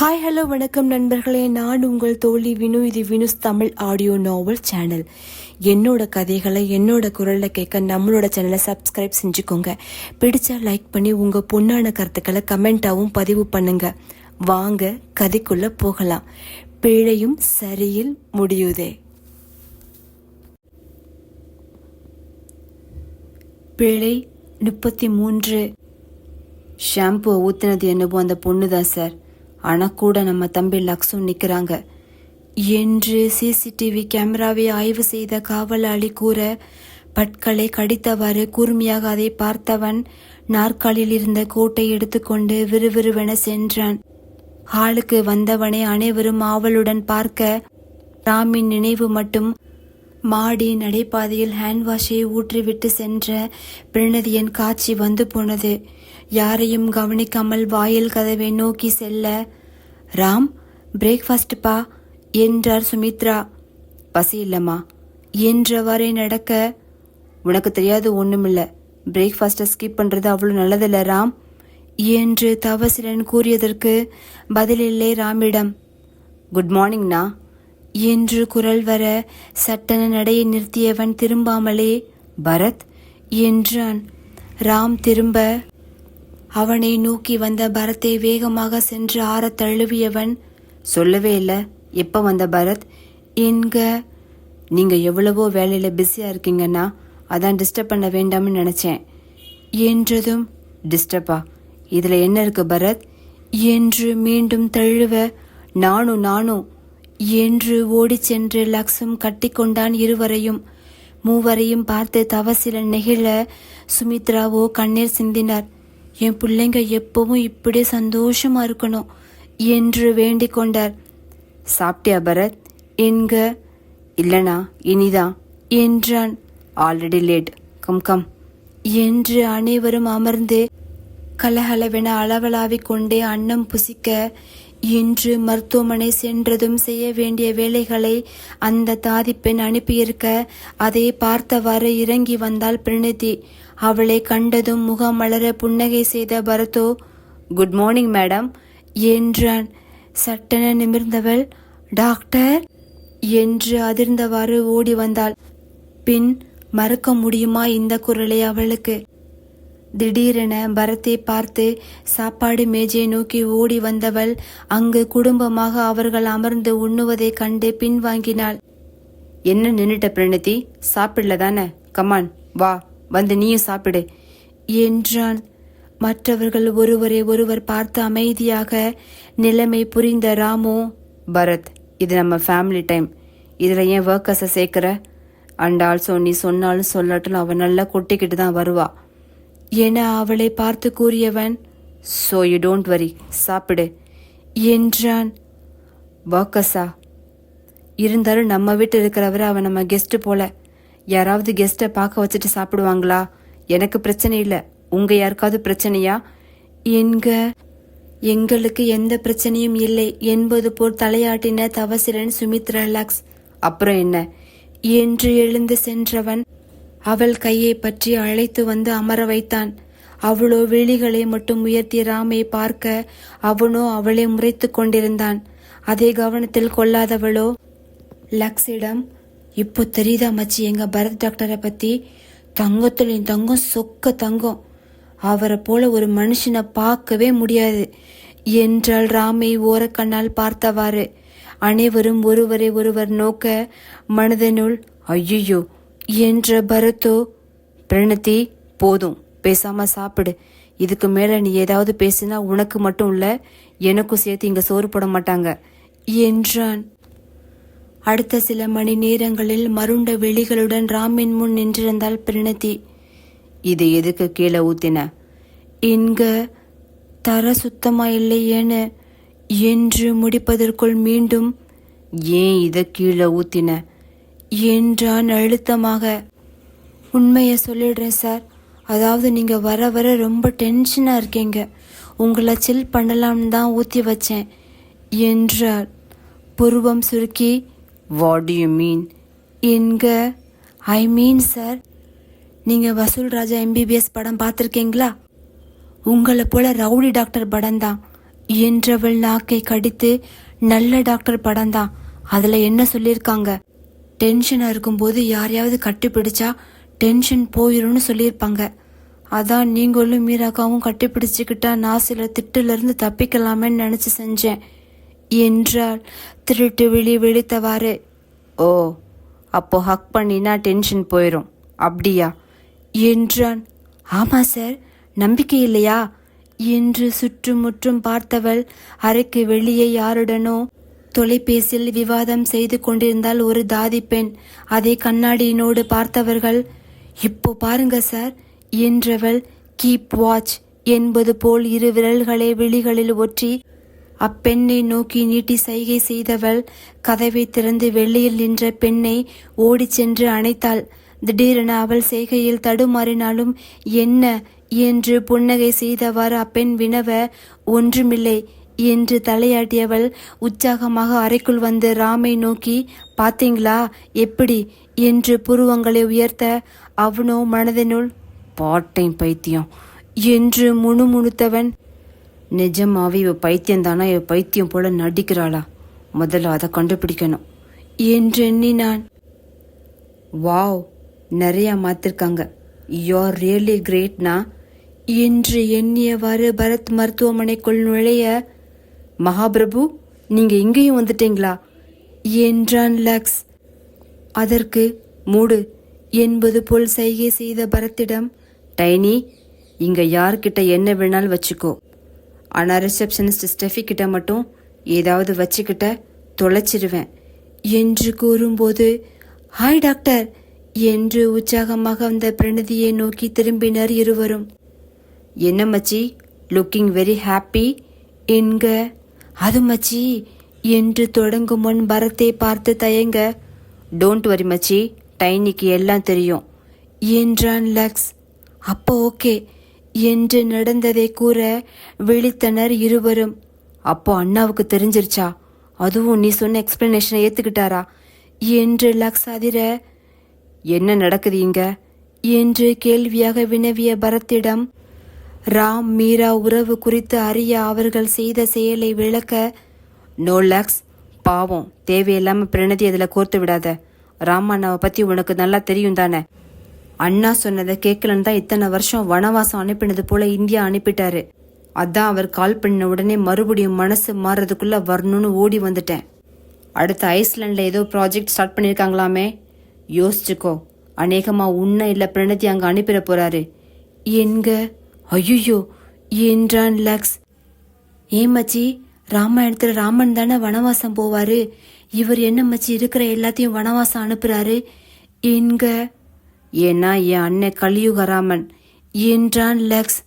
Hi hello வணக்கம் நண்பர்களே. நான் உங்கள் தோழி வினு. இது Vinu's Tamil audio novel channel என்னோட கதைகளை என்னோட குரலில் கேட்க நம்மளோட சேனலை சப்ஸ்கிரைப் செஞ்சுக்கோங்க. பிடிச்சா லைக் பண்ணி உங்கள் பொண்ணான கருத்துக்களை கமெண்ட்டாகவும் பதிவு பண்ணுங்க. வாங்க கதைக்குள்ளே போகலாம். பிழையும் சரியில் முடியுதே. பிழை முப்பத்தி மூன்று. ஷாம்பு ஊற்றுனது என்னவோ அந்த பொண்ணு தான் சார் ஆனா கூட நம்ம தம்பி லக்ஸும் நிக்கிறாங்க. என்று சிசிடிவி கேமராவை ஆய்வு செய்த காவலாளி கூற பட்களை கடித்தவாறு கூர்மையாக அதை பார்த்தவன் நாற்காலியில் இருந்த கோட்டை எடுத்துக்கொண்டு விறுவிறுவென சென்றான். ஹாலுக்கு வந்தவனை அனைவரும் ஆவலுடன் பார்க்க ராமின் நினைவு மட்டும் மாடி நடைபாதையில் ஹேண்ட் வாஷை ஊற்றிவிட்டு சென்ற பிரணதியின் காட்சி வந்து போனது. யாரையும் கவனிக்காமல் வாயில் கதவை நோக்கி செல்ல ராம் பிரேக்ஃபாஸ்ட் பா? என்றார் சுமித்ரா. பசி இல்லம்மா. என்றவாறே நடக்க உனக்கு தெரியாது ஒண்ணுமில்ல. பிரேக்ஃபாஸ்ட்டை ஸ்கிப் பண்றது அவ்வளோ நல்லதில்ல ராம் என்று தவசிலன் கூறியதற்கு பதிலில்லை ராமிடம். குட் மார்னிங்ண்ணா என்று குரல் வர சட்டன நடையை நிறுத்தியவன் திரும்பாமலே பரத் என்றான். ராம் திரும்ப அவனை நோக்கி வந்த பரத்தை வேகமாக சென்று ஆறத் தழுவியவன் சொல்லவே இல்லை எப்ப வந்த பரத்? என்க நீங்க எவ்வளவோ வேலையில பிஸியா இருக்கீங்கன்னா அதான் டிஸ்டர்ப் பண்ண வேண்டாம்னு நினைச்சேன். என்றதும்? டிஸ்டர்பா இதுல என்ன இருக்கு பரத்? என்று மீண்டும் தழுவ நானும் நானும் என்று ஓடிச் சென்று லக்ஸும் கட்டிக்கொண்டான் இருவரையும். மூவரையும் பார்த்து தவசில நெகிழ சுமித்ராவோ கண்ணீர் சிந்தினார். என் பிள்ளைங்க எப்பவும் இப்படியே சந்தோஷமா இருக்கணும் என்று வேண்டிக் கொண்டார். சாப்பிட்டியா பரத்? என்க. இல்லனா இனிதான் என்றான். ஆல்ரெடி லேட் கம் கம் என்று அனைவரும் அமர்ந்து கலகலவென அளவலாவிக் கொண்டே அன்னம் புசிக்க இன்று மருத்துவமனை சென்றதும் செய்ய வேண்டிய வேலைகளை அந்த தாதிப்பெண் அனுப்பியிருக்க அதை பார்த்தவாறு இறங்கி வந்தாள் பிரணதி அவளை கண்டதும் முகம் மலர புன்னகை செய்த பரதோ குட் மார்னிங் மேடம் என்றான். சட்டென நிமிர்ந்தவள் டாக்டர் என்று அதிர்ந்தவாறு ஓடி வந்தாள். பின் மறக்க முடியுமா இந்த குரலை அவளுக்கு? திடீரென பரத்தை பார்த்து சாப்பாடு மேஜை நோக்கி ஓடி வந்தவள் அங்கு குடும்பமாக அவர்கள் அமர்ந்து உண்ணுவதைக் கண்டு பின்வாங்கினாள். என்ன நின்னுட்ட பிரணதி சாப்பிடல தானே? கமான் வா. வந்து நீயும் சாப்பிடு என்றான். மற்றவர்கள் ஒருவரை ஒருவர் பார்த்து அமைதியாக நிலைமை புரிந்த ராமு பரத் இது நம்ம ஃபேமிலி டைம் இதில் ஏன் ஒர்க்கர்ஸை சேர்க்குற? அண்ட் ஆல்சோ நீ சொன்னாலும் சொல்லாட்டும் அவன் நல்லா கொட்டிக்கிட்டு தான் வருவா. என அவளை பார்த்து கூறியவன் ஸோ யூ டோன்ட் வரி சாப்பிடு என்றான். ஒர்க்கர்ஸா இருந்தாலும் நம்ம வீட்டில் இருக்கிறவரை அவன் நம்ம கெஸ்ட்டு போல யாராவது கெஸ்ட்டை பார்க்க வச்சுட்டு சாப்பிடுவாங்களா? எனக்கு பிரச்சனை இல்லை. உங்க யாருக்காவது பிரச்சனையா? என்க எங்களுக்கு எந்த பிரச்சனையும் இல்லை. என்பது போல் தலையாட்டின தவசிரன் சுமித்ரா லக்ஸ். அப்புறம் என்ன? என்று எழுந்து சென்றவன் அவள் கையை பற்றி அழைத்து வந்து அமர வைத்தான். அவளோ விழிகளை மட்டும் உயர்த்தி ராமை பார்க்க அவனோ அவளை முறைத்து கொண்டிருந்தான். அதை கவனத்தில் கொள்ளாதவளோ லக்ஸிடம் இப்போ தெரியுதா மச்சி? எங்க பரத் டாக்டரை பத்தி? தங்கத்துல தங்கம் சொக்க தங்கம். அவரை போல ஒரு மனுஷனை பார்க்கவே முடியாது. என்றால் ராமை ஓரக்கண்ணால் பார்த்தவாறு. அனைவரும் ஒருவரை ஒருவர் நோக்க மனதனுள் ஐயோ என்ற பரத்தோ பிரணத்தி போதும். பேசாம சாப்பிடு. இதுக்கு மேல நீ ஏதாவது பேசினா உனக்கு மட்டும் இல்ல எனக்கும் சேர்த்து இங்க சோறு போட மாட்டாங்க. என்றான். அடுத்த சில மணி நேரங்களில் மருண்ட வெளிகளுடன் ராமின் முன் நின்றிருந்தாள் பிரணதி. இது எதுக்கு கீழே ஊத்தின? இங்க தர சுத்தமா இல்லையேன்னு என்று முடிப்பதற்குள் மீண்டும் ஏன் இதை கீழே ஊத்தின? என்றான் அழுத்தமாக. உண்மையை சொல்லிடுறேன் சார். அதாவது நீங்க வர வர ரொம்ப டென்ஷனா இருக்கீங்க. உங்களை சில் பண்ணலாம்னு தான் ஊத்தி வச்சேன் என்றார் புருவம் சுருக்கி வாட் யூ மீன் என்க ஐ மீன் சார் நீங்கள் வசூல் ராஜா எம்பிபிஎஸ் படம் பார்த்துருக்கீங்களா? உங்களை போல ரவுடி டாக்டர் படம் தான். என்றவள் நாக்கை கடித்து நல்ல டாக்டர் படம்தான் அதில் என்ன சொல்லியிருக்காங்க? டென்ஷனாக இருக்கும்போது யாரையாவது கட்டிப்பிடிச்சா டென்ஷன் போயிடும்னு சொல்லியிருப்பாங்க. அதான் நீங்களும் மீராக்காவும் கட்டிப்பிடிச்சிக்கிட்டா நான் சில திட்டுல இருந்து தப்பிக்கலாமேன்னு நினச்சி செஞ்சேன். என்றாள். திருட்டு விழி விழித்தவாறு ஓ அப்போ ஹக் பண்ணினா டென்ஷன் போயிடும் அப்படியா? என்றான். ஆமா சார். நம்பிக்கை இல்லையா? என்று சுற்றுமுற்றும் பார்த்தவள் அறைக்கு வெளியே யாருடனோ தொலைபேசியில் விவாதம் செய்து கொண்டிருந்தால் ஒரு தாதி பெண். அதை கண்ணாடியினோடு பார்த்தவர்கள் இப்போ பாருங்க சார் என்றவள் கீப் வாட்ச் என்பது போல் இரு விரல்களை விழிகளில் ஒற்றி அப்பெண்ணை நோக்கி நீட்டி சைகை செய்தவள் கதவை திறந்து வெளியில் நின்ற பெண்ணை ஓடிச் சென்று அணைத்தாள். திடீரென அவள் செய்கையில் தடுமாறினாலும் என்ன என்று புன்னகை செய்தவாறு அப்பெண் வினவ ஒன்றுமில்லை என்று தலையாட்டியவள் உற்சாகமாக அறைக்குள் வந்து ராமை நோக்கி பாத்தீங்களா எப்படி என்று புருவங்களை உயர்த்த அவனோ மனதினுள் பாட்டையும் பைத்தியம் என்று முணுமுணுத்தவன் நிஜமாவே இவ பைத்தியம் தானா இவ பைத்தியம் போல நடிக்கிறாளா? முதல்ல அதை கண்டுபிடிக்கணும். என்று எண்ணினான். வாவ் நிறையா மாத்திருக்காங்க. யூஆர் ரியலி கிரேட்னா என்று எண்ணியவாறு பரத் மருத்துவமனைக்குள் நுழைய மகாபிரபு நீங்க இங்கேயும் வந்துட்டீங்களா? என்றான் லக்ஸ். அதற்கு மூடு என்பது போல் சைகை செய்த பரத்திடம் டைனி இங்க யார்கிட்ட என்ன வேணாலும் வச்சுக்கோ. ஆனால் ரிசப்ஷனிஸ்ட் ஸ்டெஃபி கிட்ட மட்டும் ஏதாவது வச்சுக்கிட்ட தொலைச்சிருவேன். என்று கூறும்போது ஹாய் டாக்டர். என்று உற்சாகமாக அந்த பிரணிதியை நோக்கி திரும்பினர் இருவரும். என்ன மச்சி லுக்கிங் வெரி ஹாப்பி என்க அது மச்சி என்று தொடங்கும் முன் பரத்தை பார்த்து தயங்க டோன்ட் வரி மச்சி டைனிக்கு எல்லாம் தெரியும் என்றான் லக்ஸ். அப்போ ஓகே என்று நடந்ததை கூற விழித்தனர் இருவரும். அப்போ அண்ணாவுக்கு தெரிஞ்சிருச்சா? அதுவும் நீ சொன்ன எக்ஸ்பிளனேஷனை ஏத்துக்கிட்டாரா? என்று லக்ஸ் அதிர என்ன நடக்குது இங்க? என்று கேள்வியாக வினவிய பரத்திடம் ராம் மீரா உறவு குறித்து அறிய அவர்கள் செய்த செயலை விளக்க நோ லக்ஸ் பாவம். தேவையில்லாம பிரணதி அதில் கோர்த்து விடாத. ராமண்ணாவை பத்தி உனக்கு நல்லா தெரியும் தானே அண்ணா சொன்னதை கேட்கலன்னு தான் இத்தனை வருஷம் வனவாசம் அனுப்பினது போல இந்தியா அனுப்பிட்டாரு. அதான் அவர் கால் பண்ண உடனே மறுபடியும் மனசு மாறுறதுக்குள்ள வரணும்னு ஓடி வந்துட்டேன். அடுத்து ஐஸ்லாண்டில் ஏதோ ப்ராஜெக்ட் ஸ்டார்ட் பண்ணியிருக்காங்களாமே யோசிச்சுக்கோ. அநேகமா உன்ன இல்ல பிரணதி அங்க அனுப்பிட போறாரு. என்க ஐயோ என்றான் லக்ஸ். ஏன் மச்சி? ராமாயணத்துல ராமன் தானே வனவாசம் போவாரு? இவர் என்ன மச்சி இருக்கிற எல்லாத்தையும் வனவாசம் அனுப்புறாரு? என்க ஏன்னா என் அண்ணன் கலியுகராமன். என்றான் லக்ஸ்.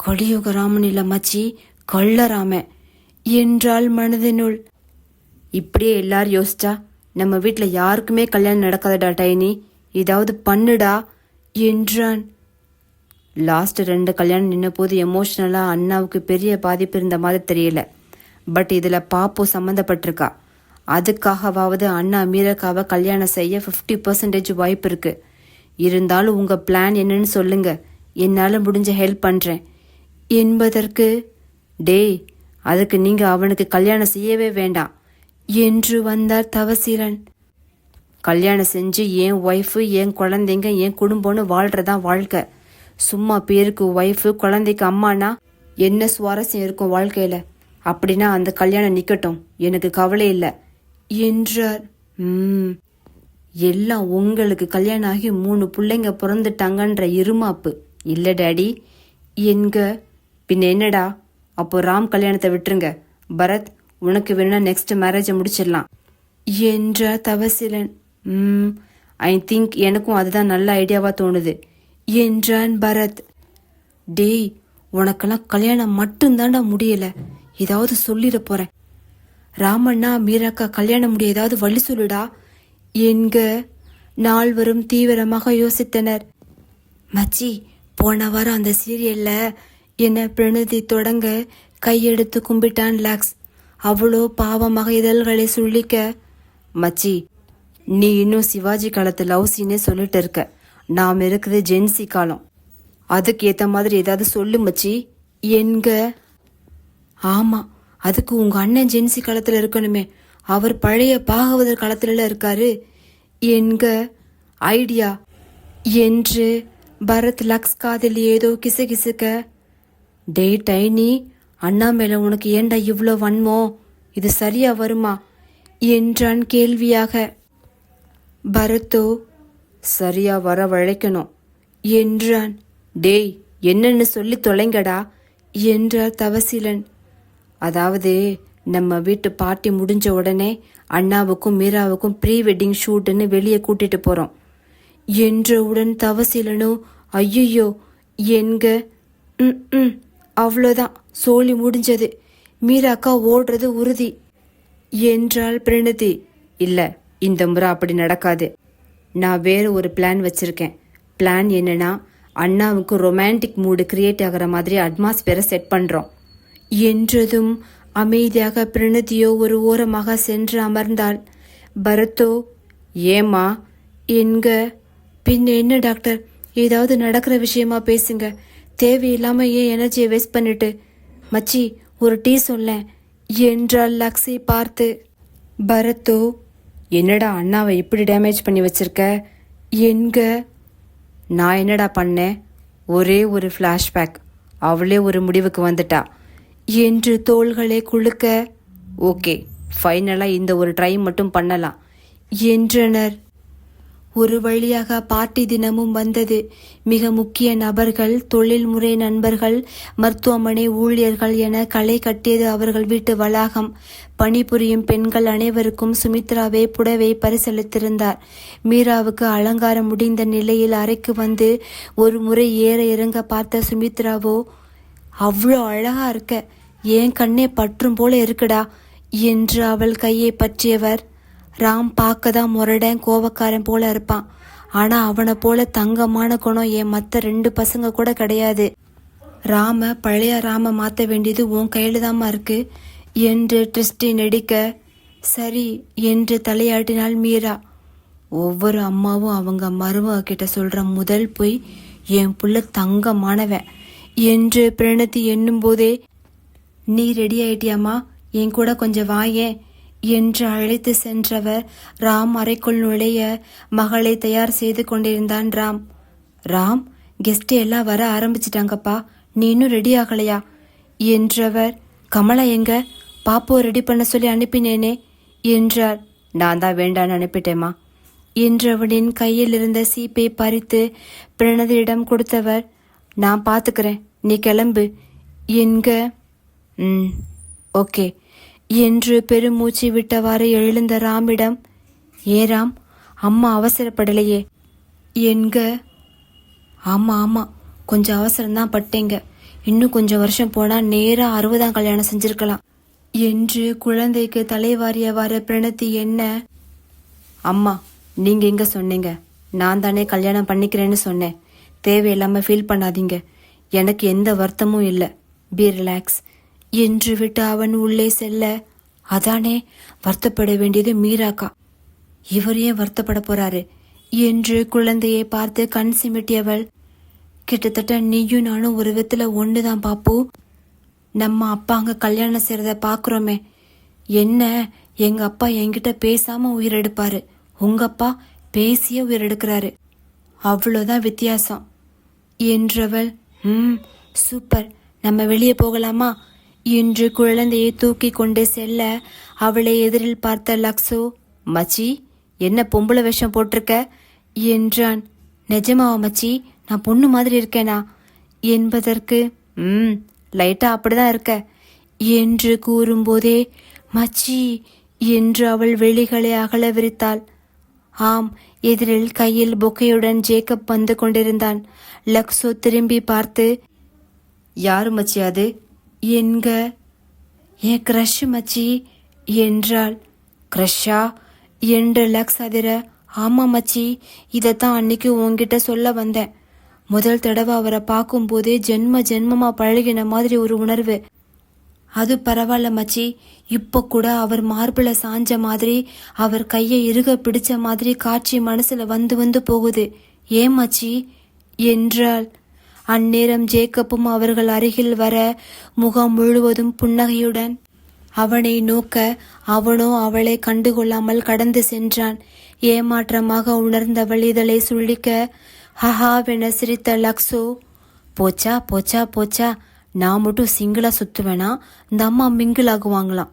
கலியுகராமன் இல்ல மச்சி கள்ளராமன் என்றாள் மனதினுள். இப்படியே எல்லாரும் யோசிச்சா நம்ம வீட்டில் யாருக்குமே கல்யாணம் நடக்காதடா டைனி ஏதாவது பண்ணுடா என்றான். லாஸ்ட் ரெண்டு கல்யாணம் நின்ன போது எமோஷ்னலாக அண்ணாவுக்கு பெரிய பாதிப்பு இருந்த மாதிரி தெரியல. பட் இதில் பாப்போ சம்மந்தப்பட்டிருக்கா. அதுக்காகவாவது அண்ணா மீரக்காவை கல்யாணம் செய்ய 50% பர்சன்டேஜ் வாய்ப்பு இருக்குது இருந்தாலும் உங்க பிளான் என்னன்னு சொல்லுங்க. என்னால முடிஞ்ச ஹெல்ப் பண்றேன். என்பதற்கு டேய் அதுக்கு நீங்க அவனுக்கு கல்யாணம் செய்யவே வேண்டாம் என்று வந்தார் தவசீலன் கல்யாணம் செஞ்சு என் ஒய்ஃபு என் குழந்தைங்க என் குடும்பம்னு வாழ்றதான் வாழ்க்கை. சும்மா பேருக்கு ஒய்ஃபு குழந்தைக்கு அம்மானா என்ன சுவாரஸ்யம் இருக்கும் வாழ்க்கையில? அப்படின்னா அந்த கல்யாணம் நிக்கட்டும். எனக்கு கவலை இல்லை என்றார். ம் எல்லாம் உங்களுக்கு கல்யாணம் ஆகி மூணு பிள்ளைங்க பிறந்துட்டாங்கன்ற இருமாப்பு. இல்லை டாடி. என்க. பின்ன என்னடா? அப்போ ராம் கல்யாணத்தை விட்டுருங்க. பரத் உனக்கு வேணா நெக்ஸ்ட் மேரேஜை முடிச்சிடலாம். என்றார் தவசிலன். ம் ஐ திங்க் எனக்கும் அதுதான் நல்ல ஐடியாவாக தோணுது. என்றான் பரத். டேய் உனக்கெல்லாம் கல்யாணம் மட்டும்தான்டா முடியல. ஏதாவது சொல்லிட போறேன். ராமண்ணா மீராக்கா கல்யாணம் முடிய ஏதாவது வழி சொல்லுடா. என்க நால்வரும் தீவிரமாக யோசித்தனர். மச்சி போன வாரம் அந்த சீரியல்ல என்ன பிரணதி தொடங்க கையெடுத்து கும்பிட்டான் லாக்ஸ். அவ்வளோ பாவமாக இதழ்களை சுள்ளிக்க மச்சி நீ இன்னும் சிவாஜி காலத்து லவ் சீனே சொல்லிட்டு இருக்க. நாம் இருக்குது ஜென்சி காலம். அதுக்கு ஏற்ற மாதிரி ஏதாவது சொல்லு மச்சி. என்க. ஆமா அதுக்கு உங்க அண்ணன் ஜென்சி காலத்தில் இருக்கணுமே. அவர் பழைய பாகவதர் களத்துல இருக்காரு. என்க ஐடியா. என்று பரத் லக்ஸ் காதில் ஏதோ கிசுகிசுக்க டேய் டைனி அண்ணா மேல உனக்கு ஏன்டா இவ்வளோ வன்மோ? இது சரியா வருமா? என்றான் கேள்வியாக. பரத்தோ சரியா வரவழைக்கணும் என்றான். டேய் என்னன்னு சொல்லி தொலைங்கடா என்றார் தவசீலன். அதாவது நம்ம வீட்டு பார்ட்டி முடிஞ்ச உடனே அண்ணாவுக்கும் மீராவுக்கும் ப்ரீ வெட்டிங் ஷூட்டுன்னு வெளியே கூட்டிட்டு போறோம். என்றவுடன் தவசிலனோ ஐயோ என்க ம் ம் அவ்வளோதான் சோழி முடிஞ்சது. மீராக்கா ஓடுறது உறுதி. என்றால் பிரணதி இல்ல இந்த முறை அப்படி நடக்காது. நான் வேற ஒரு பிளான் வச்சிருக்கேன். பிளான் என்னன்னா அண்ணாவுக்கு ரொமான்டிக் மூடு கிரியேட் ஆகிற மாதிரி அட்மாஸ்பியரை செட் பண்றோம். என்றதும் அமைதியாக பிரணதியோ ஒரு ஓரமாக சென்று அமர்ந்தாள். பரத்தோ ஏமா என்க பின்ன என்ன டாக்டர்? ஏதாவது நடக்கிற விஷயமா பேசுங்க. தேவையில்லாம ஏன் எனர்ஜியை வேஸ்ட் பண்ணிட்டு? மச்சி ஒரு டீ சொல்ல என்றால் லக்ஸை பார்த்து. பரத்தோ என்னடா அண்ணாவை இப்படி டேமேஜ் பண்ணி வச்சிருக்க? என்க நான் என்னடா பண்ணேன்? ஒரே ஒரு ஃப்ளாஷ்பேக். அவளே ஒரு முடிவுக்கு வந்துட்டா. என்று தோள்களை குலுக்க ஓகே ஃபைனலாக இந்த ஒரு ட்ரை மட்டும் பண்ணலாம். என்றனர். ஒரு வழியாக பார்ட்டி தினமும் வந்தது. மிக முக்கிய நபர்கள் தொழில்முறை நண்பர்கள் மருத்துவமனை ஊழியர்கள் என களை கட்டியது அவர்கள் வீட்டு வளாகம். பணிபுரியும் பெண்கள் அனைவருக்கும் சுமித்ராவே புடவை பரிசளித்திருந்தார். மீராவுக்கு அலங்காரம் முடிந்த நிலையில் அறைக்கு வந்து ஒரு முறை ஏற இறங்க பார்த்த சுமித்ராவோ அவ்வளோ அழகா இருக்க. என் கண்ணே பற்றும் போல இருக்குடா என்று அவள் கையை பற்றியவர். ராம் பார்க்க தான் முரடன் கோவக்காரன் போல இருப்பான். ஆனா அவனை போல தங்கமான குணம் என் மற்ற ரெண்டு பசங்க கூட கிடையாது. ராம பழைய ராம மாத்த வேண்டியது உன் கையில தாம்மா இருக்கு என்று ட்ரிஸ்டி நடிக்க சரி என்று தலையாட்டினாள் மீரா. ஒவ்வொரு அம்மாவும் அவங்க மருமக கிட்ட சொல்ற முதல் பொய் என் புள்ள தங்கமானவன். என்று பிரணதி எண்ணும்போதே நீ ரெடி ஆயிட்டியாமா என் கூட கொஞ்சம் வாயேன் என்று அழைத்து சென்றவர் ராம் அறைக்குள் நுழைய மகளை தயார் செய்து கொண்டிருந்தான் ராம். ராம் கெஸ்ட் எல்லாம் வர ஆரம்பிச்சிட்டாங்கப்பா. நீ இன்னும் ரெடி ஆகலையா? என்றவர் கமலா எங்க? பாப்போ ரெடி பண்ண சொல்லி அனுப்பினேனே என்றார். நான் தான் வேண்டான்னு அனுப்பிட்டேம்மா. என்றவனின் கையில் இருந்த சீப்பை பறித்து பிரணதியிடம் கொடுத்தவர் நான் பார்த்துக்கிறேன் நீ கிளம்பு. என்க ம் ஓகே. என்று பெருமூச்சு விட்டவாறு எழுந்த ராமிடம் ஏ ராம் அம்மா அவசரப்படலையே. என்க? ஆமாம் ஆமாம் கொஞ்சம் அவசரம்தான் பட்டேங்க. இன்னும் கொஞ்சம் வருஷம் போனால் நேராக அறுபதாம் கல்யாணம் செஞ்சிருக்கலாம். என்று குழந்தைக்கு தலைவாரியவாறு பிரணத்தி என்ன? அம்மா நீங்கள் எங்கே சொன்னீங்க? நான் தானே கல்யாணம் பண்ணிக்கிறேன்னு சொன்னேன். தேவையில்லாம ஃபீல் பண்ணாதீங்க. எனக்கு எந்த வருத்தமும் இல்லை. பி ரிலாக்ஸ் என்று விட்டு அவன் உள்ளே செல்ல. அதானே வருத்தப்பட வேண்டியது மீராக்கா. இவர் ஏன் வருத்தப்பட போறாரு? என்று குழந்தையை பார்த்து கண் சிமிட்டியவள். கிட்டத்தட்ட நீயும் நானும் ஒரு விதத்துல ஒண்ணுதான் பாப்பு. நம்ம அப்பா அங்க கல்யாணம் செய்யறத பாக்குறோமே. என்ன எங்க அப்பா என்கிட்ட பேசாம உயிரெடுப்பாரு உங்க அப்பா பேசிய உயிரெடுக்கிறாரு அவ்வளோதான் வித்தியாசம். என்றவள் ம் சூப்பர். நம்ம வெளியே போகலாமா? என்று குழந்தையை தூக்கி கொண்டு செல்ல அவளை எதிரில் பார்த்த லக்ஸோ மச்சி என்ன பொம்பளை விஷம் போட்டிருக்க? என்றான். நிஜமாவா மச்சி நான் பொண்ணு மாதிரி இருக்கேனா? என்பதற்கு ம் லைட்டா அப்படிதான் இருக்க. என்று கூறும்போதே மச்சி என்று அவள் வெளிகளை அகல விரித்தாள். ஆம் எதிரில் கையில் பொக்கையுடன் ஜேக்கப் வந்து கொண்டிருந்தான். லக்ஸோ திரும்பி பார்த்து யாரு மச்சி அது? என்க. என் க்ரஷ் மச்சி? என்றாள். க்ரஷ்ஷா? என்று லக்ஸ் அதிர ஆமாம் மச்சி இதைத்தான் அன்னைக்கு உன்கிட்ட சொல்ல வந்தேன். முதல் தடவை அவரை பார்க்கும்போதே ஜென்ம ஜென்மமா பழகின மாதிரி ஒரு உணர்வு. அது பரவாயில்ல மச்சி. இப்போ கூட அவர் மார்பில் சாஞ்ச மாதிரி அவர் கையை இறுக பிடிச்ச மாதிரி காட்சி மனசில் வந்து வந்து போகுது. ஏன் மச்சி? என்றாள். அந்நேரம் ஜேக்கப்பும் அவர்கள் அருகில் வர முகம் முழுவதும் புன்னகையுடன் அவனை நோக்க அவனோ அவளை கண்டுகொள்ளாமல் கடந்து சென்றான். ஏமாற்றமாக உணர்ந்தவள் இதழை சுள்ளிக்க ஹஹாவென சிரித்த லக்ஸோ போச்சா போச்சா போச்சா நான் மட்டும் சிங்கிளாக சுற்றுவேனா இந்த அம்மா மிங்கிள் ஆகுவாங்களாம்.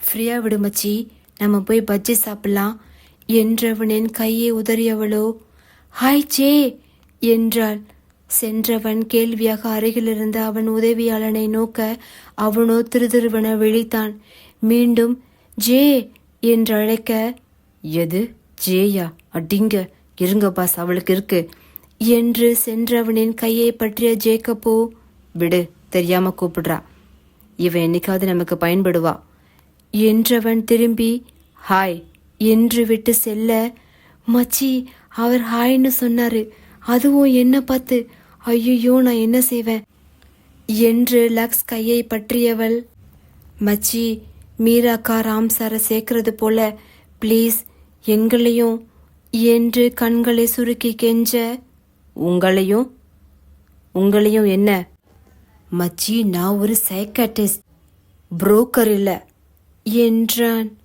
ஃப்ரீயாக விடுமச்சி நம்ம போய் பஜ்ஜி சாப்பிடலாம். என்றவனின் கையை உதறியவளோ? ஹாய் சே என்றாள். சென்றவன் கேள்வியாக அருகிலிருந்த அவன் உதவியாளனை நோக்க அவனோ திருதிருவன விழித்தான். மீண்டும் ஜே! என்று அழைக்க எது? ஜேயா? அடிங்க. இருங்க பாஸ் அவளுக்கு இருக்கு. என்று சென்றவனின் கையை பற்றிய ஜேக்கப்போ விடு. தெரியாம கூப்பிடுறா. இவன் என்னைக்காவது நமக்கு பயன்படுவா. என்றவன் திரும்பி ஹாய் என்று விட்டு செல்ல மச்சி அவர் ஹாய்னு சொன்னாரு. அதுவும் என்ன பார்த்து ஐயோ நான் என்ன செய்வேன்? என்று லக்ஸ் கையை பற்றியவள் மச்சி மீராக்கா ராம் சாரை சேர்க்கறது போல ப்ளீஸ் எங்களையும் என்று கண்களை சுருக்கி கெஞ்ச உங்களையும் உங்களையும் என்ன? மச்சி நான் ஒரு சைக்காட்டிஸ்ட் புரோக்கர் இல்ல. என்றான்.